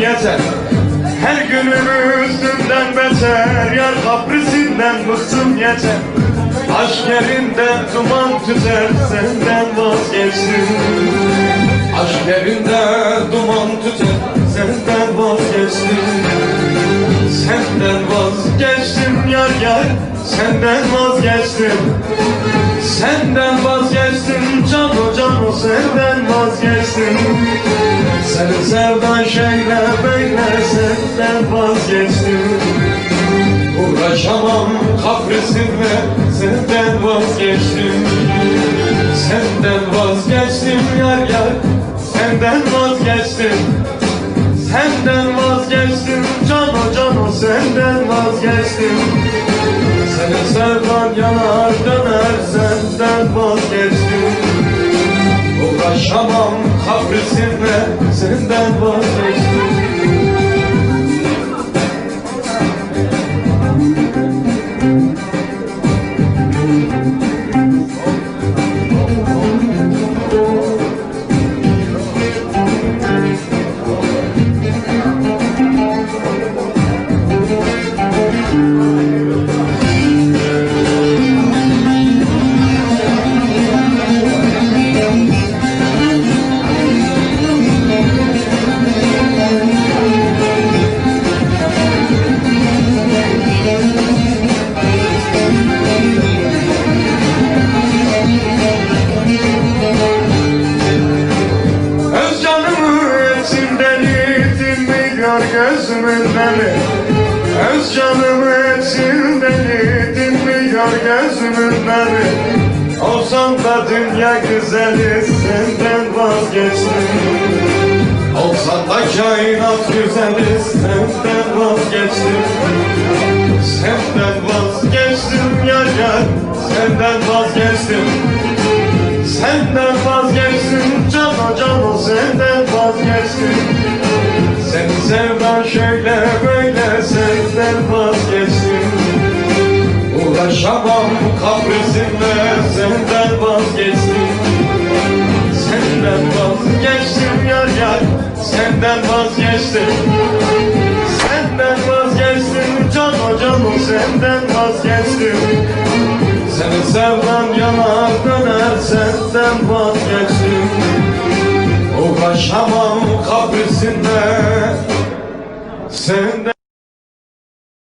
yeter Her günüm üstünden beter Yar kaprisinden bıktım yeter Aşk yerinden duman tüter. Senden vazgeçtim Aşk yerinden duman tüter. Senden vazgeçtim Senden vazgeçtim yar yar. Senden vazgeçtim Senden vazgeçtim can o can o senden vazgeçtim Senin sevdan şeyle böyle senden vazgeçtim. Uğraşamam kaprisinle senden vazgeçtim. Senden vazgeçtim yar yar senden vazgeçtim. Senden vazgeçtim can o can o senden vazgeçtim. Senin sevdan yanar döner senden vazgeçtim. Uğraşamam kaprisinle senden vazgeçtim gözümün nemi Öz canımı içimden yittim milyon gözümün nemi Olsam da dünya güzeli senden vazgeçtim. Olsam da kainat güzeli senden vazgeçtim. Senden vazgeçtim yar yar. Senden vazgeçtim. Senden vazgeçtim senden vazgeçtim Uğraşamam kaprisinle senden vazgeçtim Senden vazgeçtim yar yar senden vazgeçtim. Senden vazgeçtim can o senden vazgeçtim. Senin sevdan yanar döner senden vazgeçtim. Uğraşamam kabrisinle Senden